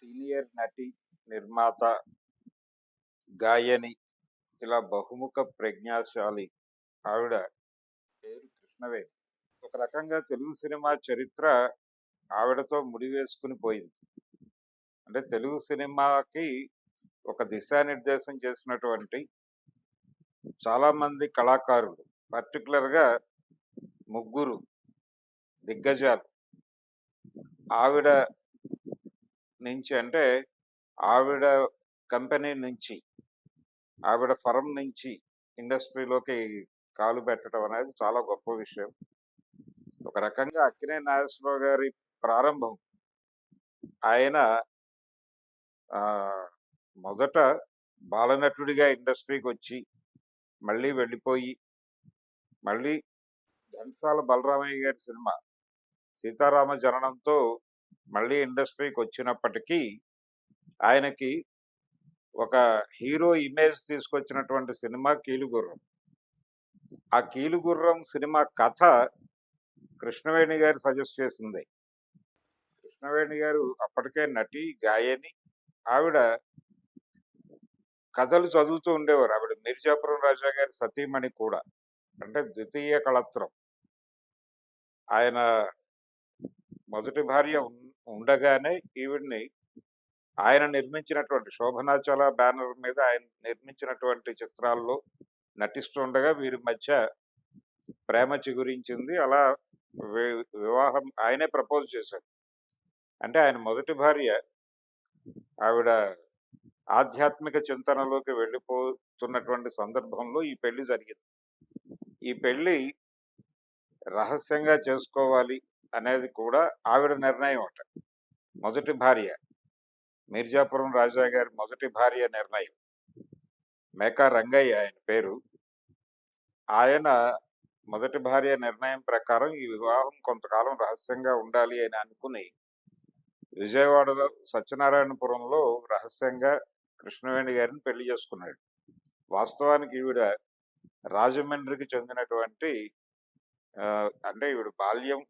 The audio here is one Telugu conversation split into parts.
సీనియర్ నటి నిర్మాత గాయని ఇలా బహుముఖ ప్రజ్ఞాశాలి ఆవిడ పేరు కృష్ణవేణి. ఒక రకంగా తెలుగు సినిమా చరిత్ర ఆవిడతో ముడివేసుకుని పోయింది. అంటే తెలుగు సినిమాకి ఒక దిశానిర్దేశం చేసినటువంటి చాలామంది కళాకారులు పర్టికులర్గా ముగ్గురు దిగ్గజాలు. ఆవిడ నుంచి అంటే ఆవిడ కంపెనీ నుంచి ఆవిడ ఫరం నుంచి ఇండస్ట్రీలోకి కాలు పెట్టడం అనేది చాలా గొప్ప విషయం. ఒక రకంగా అక్కినే నాగేశ్వరరావు గారి ప్రారంభం ఆయన మొదట బాలనటుడిగా ఇండస్ట్రీకి వచ్చి మళ్ళీ వెళ్ళిపోయి మళ్ళీ ఘంటసాల బలరామయ్య గారి సినిమా సీతారామ జననంతో మళ్ళీ ఇండస్ట్రీకి వచ్చినప్పటికీ ఆయనకి ఒక హీరో ఇమేజ్ తీసుకొచ్చినటువంటి సినిమా కీలుగుర్రం. ఆ కీలుగుర్రం సినిమా కథ కృష్ణవేణి గారు సజెస్ట్ చేసింది. కృష్ణవేణి గారు అప్పటికే నటి గాయని ఆవిడ కథలు చదువుతూ ఉండేవారు. ఆవిడ మిర్జాపురం రాజా గారి సతీమణి కూడా. అంటే ద్వితీయ కళత్రం. ఆయన మొదటి భార్య ఉన్న ఉండగానే ఈవిడ్ని ఆయన నిర్మించినటువంటి శోభనాచల బ్యానర్ మీద ఆయన నిర్మించినటువంటి చిత్రాల్లో నటిస్తుండగా వీరి మధ్య ప్రేమ చిగురించింది. అలా వి- వివాహం ఆయనే ప్రపోజ్ చేశారు. అంటే ఆయన మొదటి భార్య. ఆవిడ ఆధ్యాత్మిక చింతనలోకి వెళ్ళిపోతున్నటువంటి సందర్భంలో ఈ పెళ్ళి జరిగింది. ఈ పెళ్ళి రహస్యంగా చేసుకోవాలి. అనేది కూడా ఆవిడ నిర్ణయం అట. మొదటి భార్య. మీర్జాపురం రాజా గారి మొదటి భార్య నిర్ణయం. మేకా రంగయ్య ఆయన పేరు. ఆయన మొదటి భార్య నిర్ణయం ప్రకారం ఈ వివాహం కొంతకాలం రహస్యంగా ఉండాలి అని అనుకుని విజయవాడలో సత్యనారాయణపురంలో రహస్యంగా కృష్ణవేణి గారిని పెళ్ళి చేసుకున్నాడు. వాస్తవానికి ఈవిడ రాజమండ్రికి చెందినటువంటి అంటే ఈవిడ బాల్యం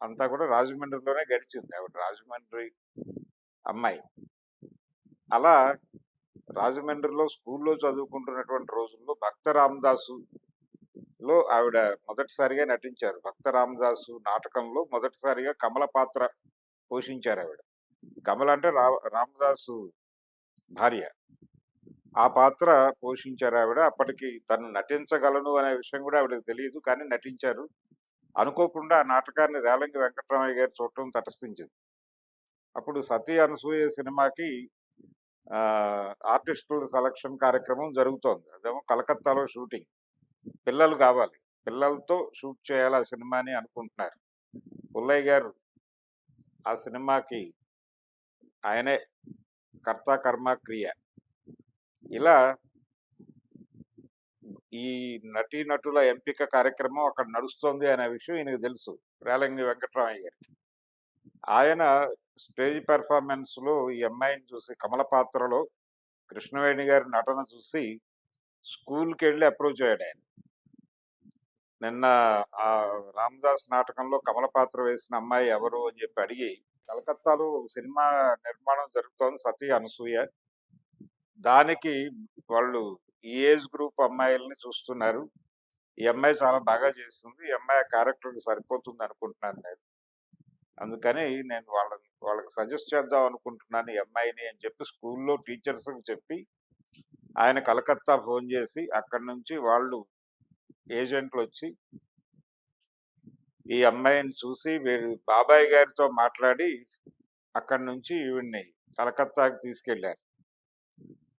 అంతా కూడా రాజమండ్రిలోనే గడిచింది ఆవిడ. రాజమండ్రి అమ్మాయి. అలా రాజమండ్రిలో స్కూల్లో చదువుకుంటున్నటువంటి రోజుల్లో భక్త రామదాసు లో ఆవిడ మొదటిసారిగా నటించారు. భక్త రామదాసు నాటకంలో మొదటిసారిగా కమల పాత్ర పోషించారు ఆవిడ. కమల అంటే రా రామదాసు భార్య. ఆ పాత్ర పోషించారు ఆవిడ. అప్పటికి తను నటించగలను అనే విషయం కూడా ఆవిడకి తెలియదు కానీ నటించారు. అనుకోకుండా ఆ నాటకాన్ని రేలంగి వెంకటరామయ్య గారు చూడటం తటస్థించింది. అప్పుడు సతీ అనసూయ సినిమాకి ఆర్టిస్టుల సెలక్షన్ కార్యక్రమం జరుగుతోంది. అదేమో కలకత్తాలో షూటింగ్. పిల్లలు కావాలి. పిల్లలతో షూట్ చేయాలి ఆ సినిమాని అనుకుంటున్నారు. పుల్లయ్య గారు ఆ సినిమాకి ఆయనే కర్త కర్మ క్రియ. ఇలా ఈ నటీ నటుల ఎంపిక కార్యక్రమం అక్కడ నడుస్తోంది అనే విషయం ఈయనకు తెలుసు. రేలంగి వెంకటరామయ్య గారికి. ఆయన స్టేజ్ పెర్ఫార్మెన్స్లో ఈ అమ్మాయిని చూసి కమల పాత్రలో కృష్ణవేణి గారి నటన చూసి స్కూల్కి వెళ్ళి అప్రోచ్ అయ్యాడు ఆయన. నిన్న ఆ రామదాస్ నాటకంలో కమల పాత్ర వేసిన అమ్మాయి ఎవరు అని చెప్పి అడిగి కలకత్తాలో సినిమా నిర్మాణం జరుగుతోంది సతీ అనసూయ. దానికి వాళ్ళు ఈ ఏజ్ గ్రూప్ అమ్మాయిల్ని చూస్తున్నారు. ఈ అమ్మాయి చాలా బాగా చేస్తుంది. ఈ అమ్మాయి క్యారెక్టర్కి సరిపోతుంది అనుకుంటున్నాను నేను. అందుకని నేను వాళ్ళని వాళ్ళకి సజెస్ట్ చేద్దాం అనుకుంటున్నాను ఈ అమ్మాయిని అని చెప్పి స్కూల్లో టీచర్స్కి చెప్పి ఆయన కలకత్తా ఫోన్ చేసి అక్కడి నుంచి వాళ్ళు ఏజెంట్లు వచ్చి ఈ అమ్మాయిని చూసి వీరి బాబాయ్ గారితో మాట్లాడి అక్కడి నుంచి ఈవిడ్ని కలకత్తాకి తీసుకెళ్ళారు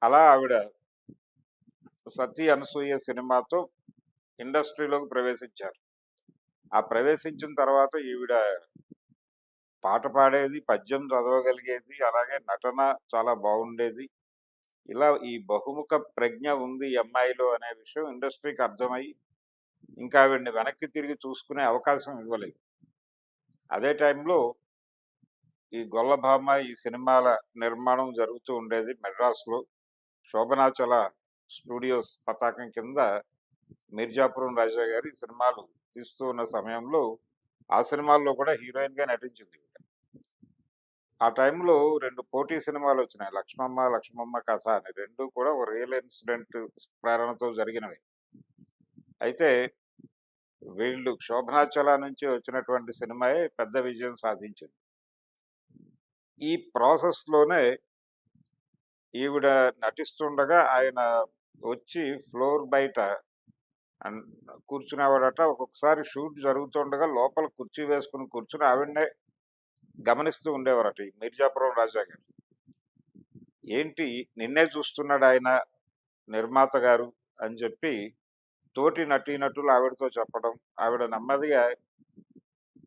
అలా ఆవిడ సతీ అనసూయ సినిమాతో ఇండస్ట్రీలోకి ప్రవేశించారు. ఆ ప్రవేశించిన తర్వాత ఈవిడ పాట పాడేది పద్యం చదవగలిగేది అలాగే నటన చాలా బాగుండేది. ఇలా ఈ బహుముఖ ప్రజ్ఞ ఉంది అమ్మాయిలో అనే విషయం ఇండస్ట్రీకి అర్థమై ఇంకా ఆవిడ్ని వెనక్కి తిరిగి చూసుకునే అవకాశం ఇవ్వలేదు. అదే టైంలో ఈ గొల్లభామ ఈ సినిమాల నిర్మాణం జరుగుతూ ఉండేది మెడ్రాస్లో. శోభనాచల స్టూడియోస్ పతాకం కింద మిర్జాపురం రాజా గారి సినిమాలు తీస్తూ ఉన్న సమయంలో ఆ సినిమాల్లో కూడా హీరోయిన్గా నటించింది ఆ టైంలో రెండు పోటీ సినిమాలు వచ్చినాయి 'లక్ష్మమ్మ లక్ష్మమ్మ కథ' అని. రెండు కూడా ఒక రియల్ ఇన్సిడెంట్ ప్రేరణతో జరిగినవి. అయితే వీళ్ళు 'శోభనాచల' నుంచి వచ్చినటువంటి సినిమాయే పెద్ద విజయం సాధించింది. ఈ ప్రాసెస్‌లోనే ఈవిడ నటిస్తుండగా ఆయన వచ్చి ఫ్లోర్ బయట కూర్చునేవాడట. ఒక్కొక్కసారి షూట్ జరుగుతుండగా లోపల కుర్చీ వేసుకొని కూర్చుని ఆవిడనే గమనిస్తూ ఉండేవారట ఈ మిర్జాపురం రాజా గారు. ఏంటి నిన్నే చూస్తున్నాడు ఆయన నిర్మాత గారు అని చెప్పి తోటి నటీనటులు ఆవిడతో చెప్పడం. ఆవిడ నెమ్మదిగా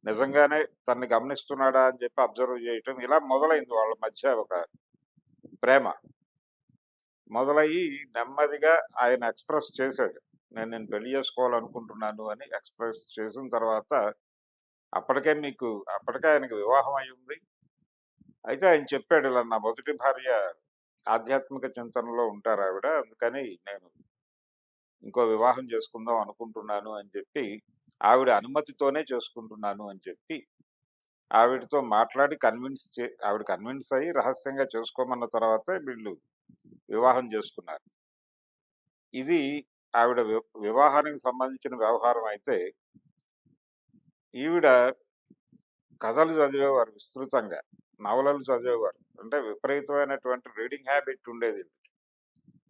నిజంగానే తనని గమనిస్తున్నాడా అని చెప్పి అబ్జర్వ్ చేయటం. ఇలా మొదలైంది వాళ్ళ మధ్య ఒక ప్రేమ. మొదలయ్యి నెమ్మదిగా ఆయన ఎక్స్‌ప్రెస్ చేశాడు. నేను నేను పెళ్ళి చేసుకోవాలనుకుంటున్నాను అని ఎక్స్‌ప్రెస్ చేసిన తర్వాత అప్పటికే మీకు అప్పటికే ఆయనకి వివాహం అయ్యింది అయితే ఆయన చెప్పాడు ఇలా నా మొదటి భార్య ఆధ్యాత్మిక చింతనలో ఉంటారు ఆవిడ అందుకని నేను ఇంకో వివాహం చేసుకుందాం అనుకుంటున్నాను అని చెప్పి, ఆవిడ అనుమతితోనే చేసుకుంటున్నాను అని చెప్పి, ఆవిడతో మాట్లాడి కన్విన్స్ చే ఆవిడ కన్విన్స్ అయ్యి రహస్యంగా చేసుకోమన్న తర్వాత వీళ్ళు వివాహం చేసుకున్నారు. ఇది ఆవిడ వివాహానికి సంబంధించిన వ్యవహారం అయితే ఈవిడ కథలు చదివేవారు విస్తృతంగా. నవలలు చదివేవారు. అంటే విపరీతమైనటువంటి రీడింగ్ హ్యాబిట్ ఉండేది.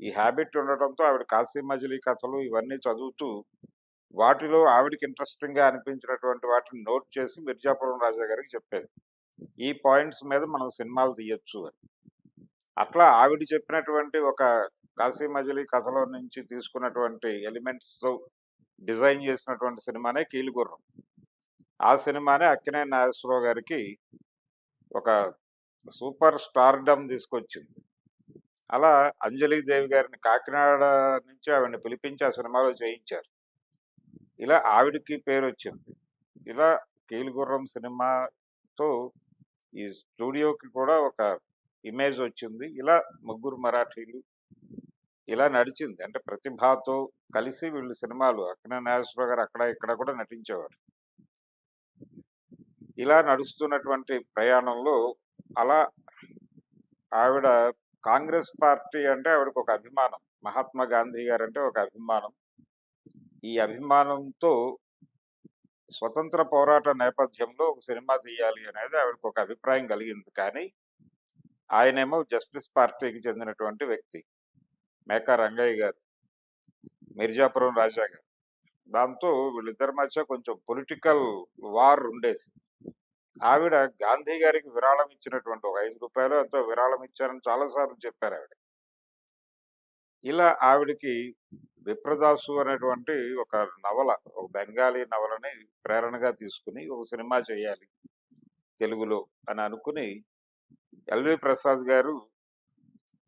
ఈ హ్యాబిట్ ఉండటంతో ఆవిడ కాశీ మజిలీ కథలు ఇవన్నీ చదువుతూ, వాటిలో ఆవిడకి ఇంట్రెస్టింగ్‌గా అనిపించినటువంటి వాటిని నోట్ చేసి మిర్జాపురం రాజా గారికి చెప్పేది. ఈ పాయింట్స్ మీద మనం సినిమాలు తీయొచ్చు అని. అట్లా ఆవిడ చెప్పినటువంటి ఒక కాశీ మజిలీ కథలో నుంచి తీసుకున్నటువంటి ఎలిమెంట్స్‌తో డిజైన్ చేసినటువంటి సినిమానే 'కీలుగుర్రం'. ఆ సినిమానే అక్కినే నాగేశ్వరరావు గారికి ఒక సూపర్ స్టార్‌డమ్ తీసుకొచ్చింది. అలా అంజలి దేవి గారిని కాకినాడ నుంచి ఆవిడని పిలిపించి ఆ సినిమాలో చేయించారు. ఇలా ఆవిడకి పేరు వచ్చింది ఇలా 'కీలుగుర్రం' సినిమాతో ఈ స్టూడియోకి కూడా ఒక ఇమేజ్ వచ్చింది. ఇలా ముగ్గురు మరాఠీలు ఇలా నడిచింది. అంటే ప్రతిభతో కలిసి వీళ్ళు సినిమాలు అక్కడ నాగేశ్వరరావు గారు అక్కడ ఇక్కడ కూడా నటించేవారు. ఇలా నడుస్తున్నటువంటి ప్రయాణంలో అలా ఆవిడ కాంగ్రెస్ పార్టీ అంటే ఆవిడకి ఒక అభిమానం. మహాత్మా గాంధీ గారు అంటే ఒక అభిమానం. ఈ అభిమానంతో స్వతంత్ర పోరాట నేపథ్యంలో ఒక సినిమా తీయాలి అనేది ఆవిడకు ఒక అభిప్రాయం కలిగింది. కానీ ఆయనేమో జస్టిస్ పార్టీకి చెందినటువంటి వ్యక్తి. మేకా రంగయ్య గారు. మిర్జాపురం రాజా గారు. దాంతో వీళ్ళిద్దరి మధ్య కొంచెం పొలిటికల్ వార్ ఉండేది. ఆవిడ గాంధీ గారికి విరాళం ఇచ్చినటువంటి ఒక ఐదు రూపాయలు ఎంతో విరాళం ఇచ్చారని చాలా సార్లు చెప్పారావిడ. ఇలా ఆవిడకి 'విప్రదాసు' అనేటువంటి ఒక నవల, ఒక బెంగాలీ నవలని ప్రేరణగా తీసుకొని ఒక సినిమా చేయాలి తెలుగులో అని అనుకుని ఎల్వి ప్రసాద్ గారు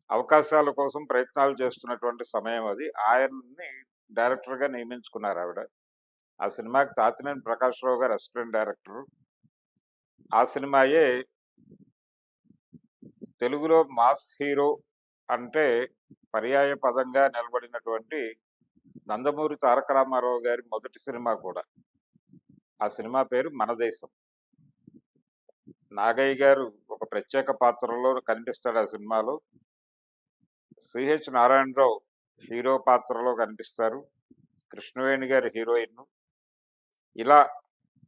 అవకాశాల కోసం ప్రయత్నాలు చేస్తున్నటువంటి సమయం అది. ఆయన్ని డైరెక్టర్‌గా నియమించుకున్నారు ఆవిడ ఆ సినిమాకి తాతినేని ప్రకాశ్‌రావు గారు అసిస్టెంట్ డైరెక్టరు. ఆ సినిమాయే తెలుగులో మాస్ హీరో అంటే పర్యాయ పదంగా నిలబడినటువంటి నందమూరి తారక రామారావు గారి మొదటి సినిమా కూడా. ఆ సినిమా పేరు 'మనదేశం'. నాగయ్య గారు ఒక ప్రత్యేక పాత్రలో కనిపిస్తాడు ఆ సినిమాలో. సిహెచ్ నారాయణరావు హీరో పాత్రలో కనిపిస్తారు. కృష్ణవేణి గారి హీరోయిన్. ఇలా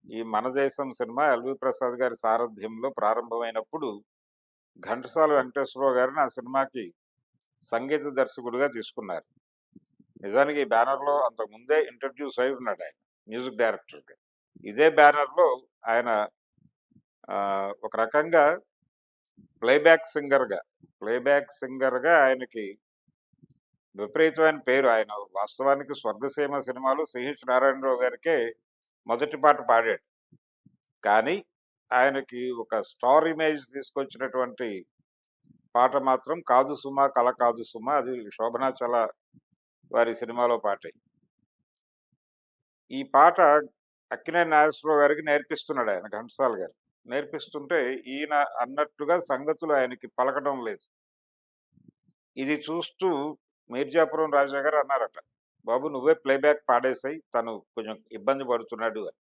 ఈ 'మనదేశం' సినిమా ఎల్వి ప్రసాద్ గారి సారథ్యంలో ప్రారంభమైనప్పుడు ఘంటసాల వెంకటేశ్వరరావు గారిని ఆ సినిమాకి సంగీత దర్శకుడిగా తీసుకున్నారు. నిజానికి ఈ బ్యానర్‌లో అంతకుముందే ఇంట్రడ్యూస్ అయి ఉన్నాడాయన మ్యూజిక్ డైరెక్టర్‌గా. ఇదే బ్యానర్‌లో ఆయన ఒక రకంగా ప్లేబ్యాక్ సింగర్‌గా, ప్లేబ్యాక్ సింగర్‌గా ఆయనకి విపరీతమైన పేరు. ఆయన వాస్తవానికి 'స్వర్గసీమ' సినిమాలు సిహెచ్ నారాయణరావు గారికే మొదటి పాట పాడాడు. కానీ ఆయనకి ఒక స్టార్ ఇమేజ్ తీసుకొచ్చినటువంటి పాట మాత్రం 'కాదు సుమా కల కాదు సుమా' అది 'శోభనాచల' వారి సినిమాలో పాట ఈ పాట అక్కినేని నాగేశ్వరరావు గారికి నేర్పిస్తున్నాడు ఆయన ఘంటసాల గారు. నేర్పిస్తుంటే ఈయన అన్నట్టుగా సంగతులు ఆయనకి పలకడం లేదు. ఇది చూస్తూ మీర్జాపురం రాజా గారు అన్నారట. బాబు నువ్వే ప్లేబ్యాక్ పాడేసాయి తను కొంచెం ఇబ్బంది పడుతున్నాడు అని.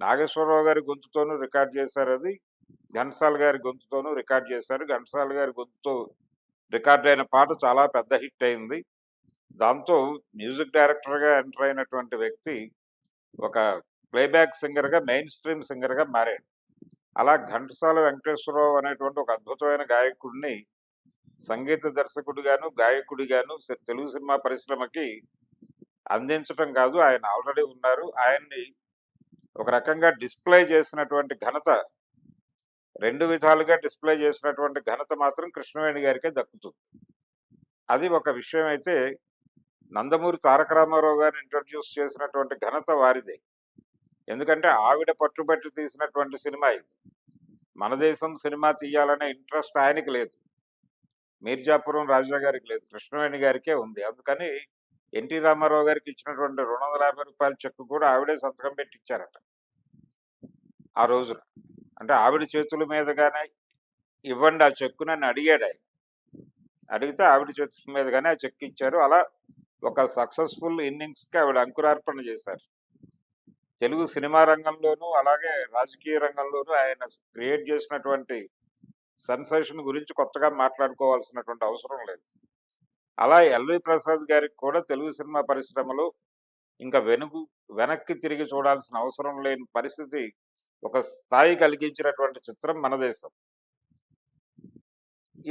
నాగేశ్వరరావు గారి గొంతుతోనూ రికార్డ్ చేశారు అది ఘన్సాల్ గారి గొంతుతోనూ రికార్డ్ చేశారు. ఘన్సాల్ గారి గొంతుతో రికార్డ్ అయిన పాట చాలా పెద్ద హిట్ అయింది. దాంతో మ్యూజిక్ డైరెక్టర్గా ఎంటర్ అయినటువంటి వ్యక్తి ఒక ప్లేబ్యాక్ సింగర్గా మెయిన్ స్ట్రీమ్ సింగర్గా మారాడు. అలా ఘంటసాల వెంకటేశ్వరరావు అనేటువంటి ఒక అద్భుతమైన గాయకుడిని సంగీత దర్శకుడిగాను గాయకుడిగాను తెలుగు సినిమా పరిశ్రమకి అందించటం కాదు. ఆయన ఆల్రెడీ ఉన్నారు. ఆయన్ని ఒక రకంగా డిస్ప్లే చేసినటువంటి ఘనత రెండు విధాలుగా డిస్ప్లే చేసినటువంటి ఘనత మాత్రం కృష్ణవేణి గారికే దక్కుతుంది. అది ఒక విషయం అయితే నందమూరి తారక రామారావు గారిని ఇంట్రడ్యూస్ చేసినటువంటి ఘనత వారిదే. ఎందుకంటే ఆవిడ పట్టుబట్టి తీసినటువంటి సినిమా ఇది. మన దేశం సినిమా తీయాలనే ఇంట్రెస్ట్ ఆయనకి లేదు. మీర్జాపురం రాజా గారికి లేదు. కృష్ణవేణి గారికే ఉంది. అందుకని ఎన్టీ రామారావు గారికి ఇచ్చినటువంటి రెండు వందల యాభై రూపాయల చెక్ కూడా ఆవిడే సంతకం పెట్టి ఇచ్చారట ఆ రోజున. అంటే ఆవిడ చేతుల మీదగానే ఇవ్వండి ఆ చెక్కు నన్ను అడిగాడు ఆయన. అడిగితే ఆవిడ చేతుల మీదగానే ఆ చెక్ ఇచ్చారు. అలా ఒక సక్సెస్ఫుల్ ఇన్నింగ్స్కి ఆవిడ అంకురార్పణ చేశారు. తెలుగు సినిమా రంగంలోనూ అలాగే రాజకీయ రంగంలోనూ ఆయన క్రియేట్ చేసినటువంటి సెన్సేషన్ గురించి కొత్తగా మాట్లాడుకోవాల్సినటువంటి అవసరం లేదు. అలా ఎల్వి ప్రసాద్ గారికి కూడా తెలుగు సినిమా పరిశ్రమలో ఇంకా వెనుగు వెనక్కి తిరిగి చూడాల్సిన అవసరం లేని పరిస్థితి ఒక స్థాయి కలిగించినటువంటి చిత్రం మన దేశం.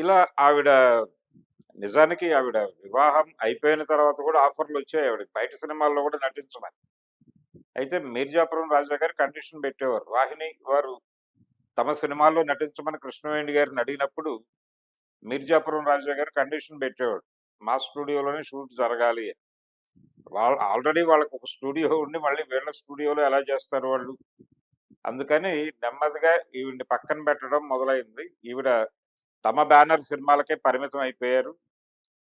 ఇలా ఆవిడ నిజానికి ఆవిడ వివాహం అయిపోయిన తర్వాత కూడా ఆఫర్లు వచ్చాయి ఆవిడ బయట సినిమాల్లో కూడా నటించమని. అయితే మీర్జాపురం రాజా గారు కండిషన్ పెట్టేవారు. వాహిని వారు తమ సినిమాల్లో నటించమని కృష్ణవేణి గారిని అడిగినప్పుడు మీర్జాపురం రాజా గారు కండిషన్ పెట్టేవాడు మా స్టూడియోలోనే షూట్ జరగాలి వాళ్ళ ఆల్రెడీ వాళ్ళకి ఒక స్టూడియో ఉండి మళ్ళీ వీళ్ళ స్టూడియోలో ఎలా చేస్తారు వాళ్ళు? అందుకని నెమ్మదిగా ఈవిడ్ని పక్కన పెట్టడం మొదలైంది. ఈవిడ తమ బ్యానర్ సినిమాలకే పరిమితం అయిపోయారు.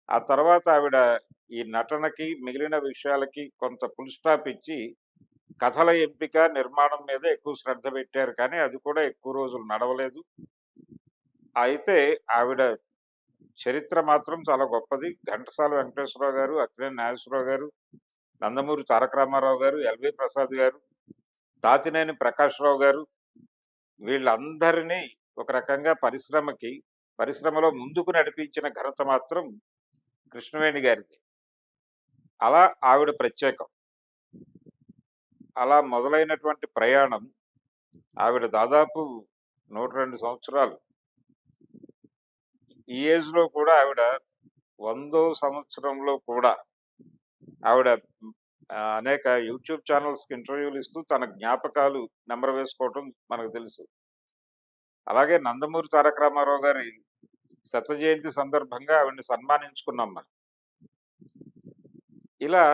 ఆ తర్వాత ఆవిడ ఈ నటనకి మిగిలిన విషయాలకి కొంత ఫుల్ స్టాప్ ఇచ్చి కథల ఎంపిక నిర్మాణం మీద ఎక్కువ శ్రద్ధ పెట్టారు. కానీ అది కూడా ఎక్కువ రోజులు నడవలేదు. అయితే ఆవిడ చరిత్ర మాత్రం చాలా గొప్పది. ఘంటసాల వెంకటేశ్వరరావు గారు అక్కినే నాగేశ్వరరావు గారు నందమూరి తారక రామారావు గారు ఎల్వి ప్రసాద్ గారు దాతినేని ప్రకాశ్రావు గారు వీళ్ళందరినీ ఒక రకంగా పరిశ్రమకి పరిశ్రమలో ముందుకు నడిపించిన ఘనత మాత్రం కృష్ణవేణి గారిది. అలా ఆవిడ ప్రత్యేకం. అలా మొదలైనటువంటి ప్రయాణం ఆవిడ దాదాపు నూట రెండు సంవత్సరాలు. ఈ ఏజ్లో కూడా ఆవిడ వందో సంవత్సరంలో కూడా ఆవిడ అనేక యూట్యూబ్ ఛానల్స్కి ఇంటర్వ్యూలు ఇస్తూ తన జ్ఞాపకాలు నెంబర్ వేసుకోవటం మనకు తెలుసు. అలాగే నందమూరి తారక రామారావు గారి శత జయంతి సందర్భంగా ఆవిడ్ని సన్మానించుకున్నాం మనం. ఇలా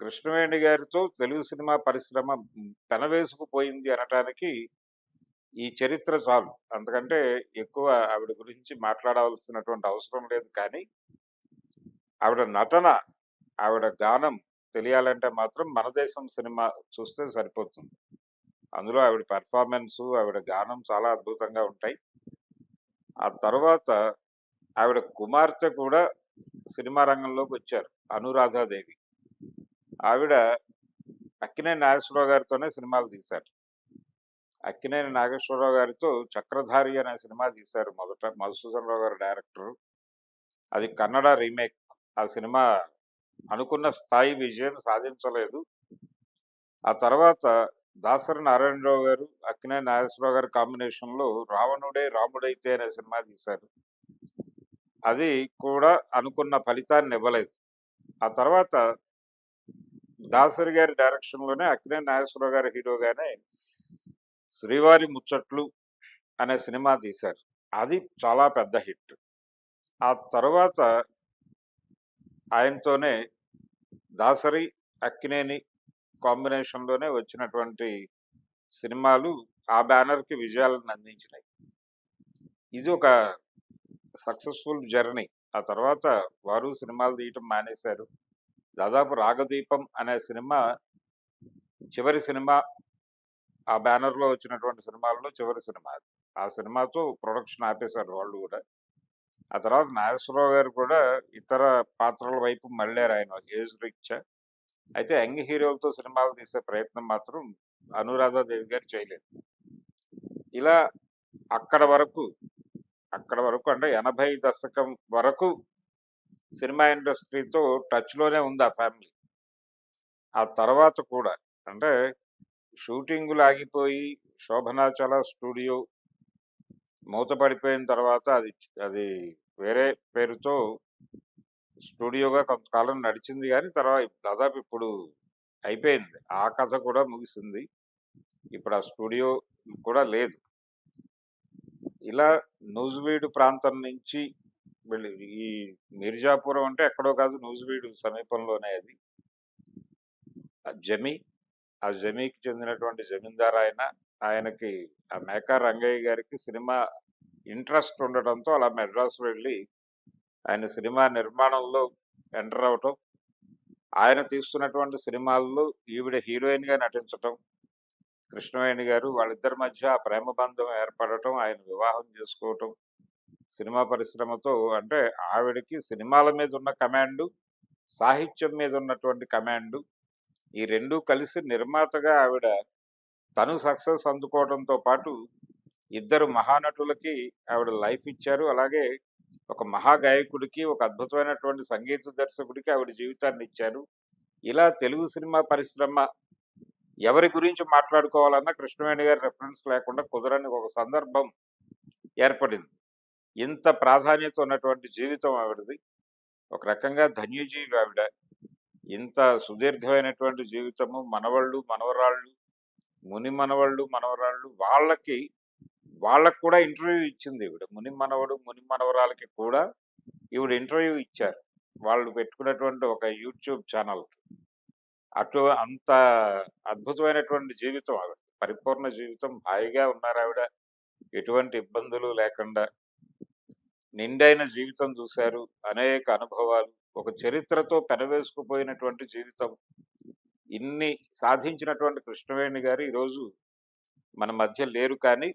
కృష్ణవేణి గారితో తెలుగు సినిమా పరిశ్రమ పెనవేసుకుపోయింది అనటానికి ఈ చరిత్ర చాలు. అంతకంటే ఎక్కువ ఆవిడ గురించి మాట్లాడవలసినటువంటి అవసరం లేదు కానీ ఆవిడ నటన ఆవిడ గానం తెలియాలంటే మాత్రం మన దేశం సినిమా చూస్తే సరిపోతుంది. అందులో ఆవిడ పెర్ఫార్మెన్స్ ఆవిడ గానం చాలా అద్భుతంగా ఉంటాయి. ఆ తర్వాత ఆవిడ కుమార్తె కూడా సినిమా రంగంలోకి వచ్చారు అనురాధాదేవి. ఆవిడ అక్కినేని నాగేశ్వరరావు గారితోనే సినిమాలు తీశారు. అక్కినేని నాగేశ్వరరావు గారితో చక్రధారి అనే సినిమా తీశారు మొదట మధుసూదనరావు గారు డైరెక్టర్. అది కన్నడ రీమేక్. ఆ సినిమా అనుకున్న స్థాయి విజయం సాధించలేదు. ఆ తర్వాత దాసరి నారాయణరావు గారు అక్కినే నాగేశ్వరరావు గారి కాంబినేషన్లో రావణుడే రాముడైతే అనే సినిమా తీశారు. అది కూడా అనుకున్న ఫలితాన్ని ఇవ్వలేదు. ఆ తర్వాత దాసరి గారి డైరెక్షన్లోనే అక్కినే నాగేశ్వరరావు గారి హీరోగానే శ్రీవారి ముచ్చట్లు అనే సినిమా తీశారు. అది చాలా పెద్ద హిట్. ఆ తర్వాత ఆయనతోనే దాసరి అక్కినేని కాంబినేషన్లోనే వచ్చినటువంటి సినిమాలు ఆ బ్యానర్కి విజయాలను అందించినాయి. ఇది ఒక సక్సెస్ఫుల్ జర్నీ. ఆ తర్వాత వారు సినిమాలు తీయటం మానేశారు. దాదాపు రాగదీపం అనే సినిమా చివరి సినిమా ఆ బ్యానర్లో వచ్చినటువంటి సినిమాల్లో చివరి సినిమా. ఆ సినిమాతో ప్రొడక్షన్ ఆపేశారు వాళ్ళు కూడా. ఆ తర్వాత నాగేశ్వరరావు గారు కూడా ఇతర పాత్రల వైపు మళ్ళారు ఆయన ఏజ్ రీత్యా అయితే యంగ్ హీరోలతో సినిమాలు తీసే ప్రయత్నం మాత్రం అనురాధాదేవి గారు చేయలేదు. ఇలా అక్కడ వరకు అక్కడ వరకు అంటే 80 దశకం వరకు సినిమా ఇండస్ట్రీతో టచ్‌లోనే ఉంది ఆ ఫ్యామిలీ. ఆ తర్వాత కూడా అంటే షూటింగులు ఆగిపోయి 'శోభనాచల స్టూడియో' మూతపడిపోయిన తర్వాత అది అది వేరే పేరుతో స్టూడియోగా కొంతకాలం నడిచింది కానీ తర్వాత దాదాపు ఇప్పుడు అయిపోయింది. ఆ కథ కూడా ముగిసింది. ఇప్పుడు ఆ స్టూడియో కూడా లేదు. ఇలా నూజివీడు ప్రాంతం నుంచి వెళ్ళి ఈ మిర్జాపురం అంటే ఎక్కడో కాదు నూజివీడు సమీపంలోనే అది. ఆ జమి. ఆ జమీకి చెందినటువంటి జమీందారు ఆయన. ఆయనకి ఆ మేకా రంగయ్య గారికి సినిమా ఇంట్రెస్ట్ ఉండటంతో అలా మెడ్రాస్ వెళ్ళి ఆయన సినిమా నిర్మాణంలో ఎంటర్ అవ్వటం. ఆయన తీస్తున్నటువంటి సినిమాల్లో ఈవిడ హీరోయిన్‌గా నటించటం. కృష్ణవేణి గారు వాళ్ళిద్దరి మధ్య ఆ ప్రేమ బంధం ఏర్పడటం, ఆయన వివాహం చేసుకోవటం. సినిమా పరిశ్రమతో అంటే ఆవిడకి సినిమాల మీద ఉన్న కమాండు, సాహిత్యం మీద ఉన్నటువంటి కమాండు ఈ రెండూ కలిసి నిర్మాతగా ఆవిడ తను సక్సెస్ అందుకోవడంతో పాటు ఇద్దరు మహానటులకి ఆవిడ లైఫ్ ఇచ్చారు. అలాగే ఒక మహాగాయకుడికి ఒక అద్భుతమైనటువంటి సంగీత దర్శకుడికి ఆవిడ జీవితాన్ని ఇచ్చారు. ఇలా తెలుగు సినిమా పరిశ్రమ ఎవరి గురించి మాట్లాడుకోవాలన్నా కృష్ణవేణి గారి రిఫరెన్స్ లేకుండా కుదరని ఒక సందర్భం ఏర్పడింది. ఇంత ప్రాధాన్యత ఉన్నటువంటి జీవితం ఆవిడది. ఒక రకంగా ధన్యజీవి ఆవిడ. ఇంత సుదీర్ఘమైనటువంటి జీవితము మనవళ్ళు, మనవరాళ్ళు, ముని మనవళ్ళు, మనవరాళ్ళు వాళ్ళకి వాళ్ళకు కూడా ఇంటర్వ్యూ ఇచ్చింది ఈవిడ. ముని మనవడు, ముని మనవరాలకి కూడా ఈవిడ ఇంటర్వ్యూ ఇచ్చారు. వాళ్ళు పెట్టుకున్నటువంటి ఒక యూట్యూబ్ ఛానల్‌కి. అటు అంత అద్భుతమైనటువంటి జీవితం ఆవిడ. పరిపూర్ణ జీవితం. హాయిగా ఉన్నారావిడ. ఎటువంటి ఇబ్బందులు లేకుండా. నిండైన జీవితం చూశారు అనేక అనుభవాలు. ఒక చరిత్రతో పెనవేసుకుపోయినటువంటి జీవితం. ఇన్ని సాధించినటువంటి కృష్ణవేణి గారు ఈరోజు మన మధ్య లేరు కానీ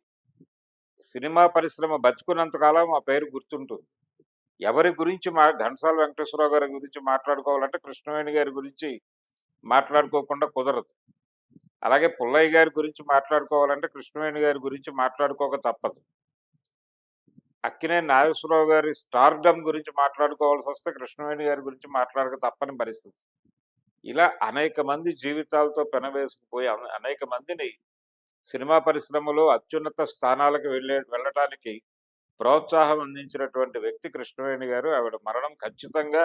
సినిమా పరిశ్రమ బతుకున్నంతకాలం ఆ పేరు గుర్తుంటుంది. ఎవరి గురించి మా ఘంటసాల వెంకటేశ్వరరావు గారి గురించి మాట్లాడుకోవాలంటే కృష్ణవేణి గారి గురించి మాట్లాడుకోకుండా కుదరదు. అలాగే పుల్లయ్య గారి గురించి మాట్లాడుకోవాలంటే కృష్ణవేణి గారి గురించి మాట్లాడుకోక తప్పదు. అక్కినే నాగేశ్వరరావు గారి స్టార్‌డమ్ గురించి మాట్లాడుకోవాల్సి వస్తే కృష్ణవేణి గారి గురించి మాట్లాడక తప్పని పరిస్థితి. ఇలా అనేక మంది జీవితాలతో పెనవేసుకుపోయి అనేక మందిని సినిమా పరిశ్రమలో అత్యున్నత స్థానాలకు వెళ్ళే వెళ్ళటానికి ప్రోత్సాహం అందించినటువంటి వ్యక్తి కృష్ణవేణి గారు. ఆవిడ మరణం ఖచ్చితంగా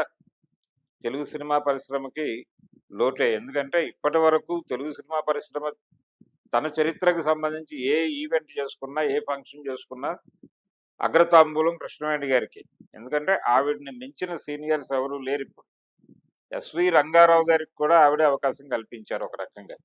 తెలుగు సినిమా పరిశ్రమకి లోటే. ఎందుకంటే ఇప్పటివరకు తెలుగు సినిమా పరిశ్రమ తన చరిత్రకు సంబంధించి ఏ ఈవెంట్ చేసుకున్నా, ఏ ఫంక్షన్ చేసుకున్నా అగ్రతాంబూలం కృష్ణవేణి గారికి ఎందుకంటే ఆవిడని మించిన సీనియర్స్ ఎవరు లేరిప్పుడు. ఎస్‌వి రంగారావు గారికి కూడా ఆవిడే అవకాశం కల్పించారు ఒక రకంగా.